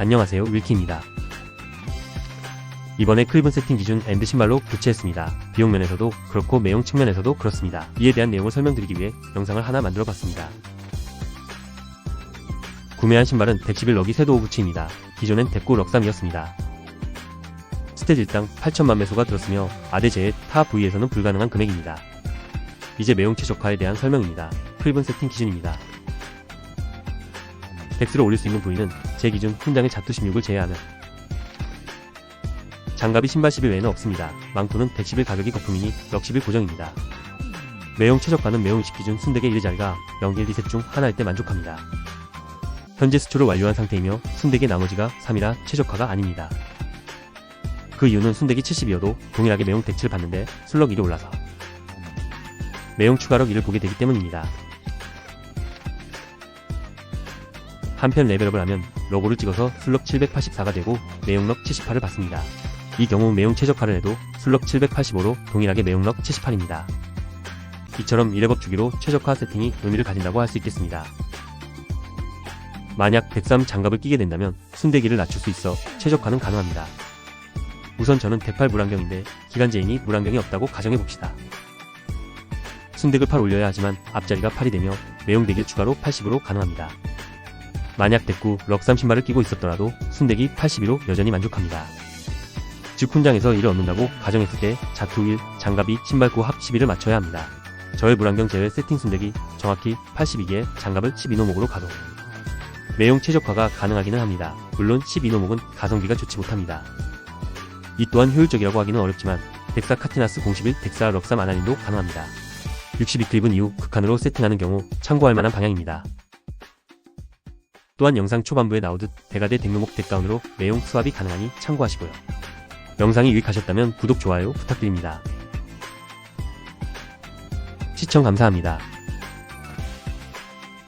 안녕하세요 윌키입니다. 이번에 클립은 세팅 기준 엔드 신발로 교체했습니다. 비용 면에서도 그렇고 매용 측면에서도 그렇습니다. 이에 대한 내용을 설명드리기 위해 영상을 하나 만들어 봤습니다. 구매한 신발은 111 럭이 섀도우 부츠입니다. 기존엔 뎁구 럭삼이었습니다. 스탯 일당 8천만 매소가 들었으며 아대 제외 타 부위에서는 불가능한 금액입니다. 이제 매용 최적화에 대한 설명입니다. 클립은 세팅 기준입니다. 덱스를 올릴 수 있는 부위는 제 기준 훈장의 자투 16을 제외하는 장갑이 신발 11 외에는 없습니다. 망토는 111 가격이 거품이니 럭11 고정입니다. 매용 최저가는 매용 20 기준 순덱의 1자리가 0, 1, 2셋 중 하나일 때 만족합니다. 현재 수출을 완료한 상태이며 순덱의 나머지가 3이라 최저가가 아닙니다. 그 이유는 순덱이 70이어도 동일하게 매용 덱치를 받는데 술럭 1이 올라서 매용 추가럭 1을 보게 되기 때문입니다. 한편 레벨업을 하면 로고를 찍어서 슬럭 784가 되고 매용럭 78을 받습니다. 이 경우 매용 최적화를 해도 슬럭 785로 동일하게 매용럭 78입니다. 이처럼 1레벨업 주기로 최적화 세팅이 의미를 가진다고 할 수 있겠습니다. 만약 103 장갑을 끼게 된다면 순대기를 낮출 수 있어 최적화는 가능합니다. 우선 저는 대팔 물안경인데 기간제이니 물안경이 없다고 가정해봅시다. 순덱을 팔 올려야 하지만 앞자리가 8이 되며 매용대기 추가로 80으로 가능합니다. 만약 대꾸 럭삼 신발을 끼고 있었더라도 순덱이 82로 여전히 만족합니다. 즉 훈장에서 1을 얻는다고 가정했을 때 자투 1, 장갑이 신발 9합 11을 맞춰야 합니다. 저의 물안경 제외 세팅 순덱이 정확히 82개의 장갑을 12노목으로 가동. 매용 최적화가 가능하기는 합니다. 물론 12노목은 가성비가 좋지 못합니다. 이 또한 효율적이라고 하기는 어렵지만 덱사 카티나스 011 덱사 럭삼 아나린도 가능합니다. 62클립은 이후 극한으로 세팅하는 경우 참고할 만한 방향입니다. 또한 영상 초반부에 나오듯 대가대 덱노목 덱다운으로 매용 수합이 가능하니 참고하시고요. 영상이 유익하셨다면 구독, 좋아요 부탁드립니다. 시청 감사합니다.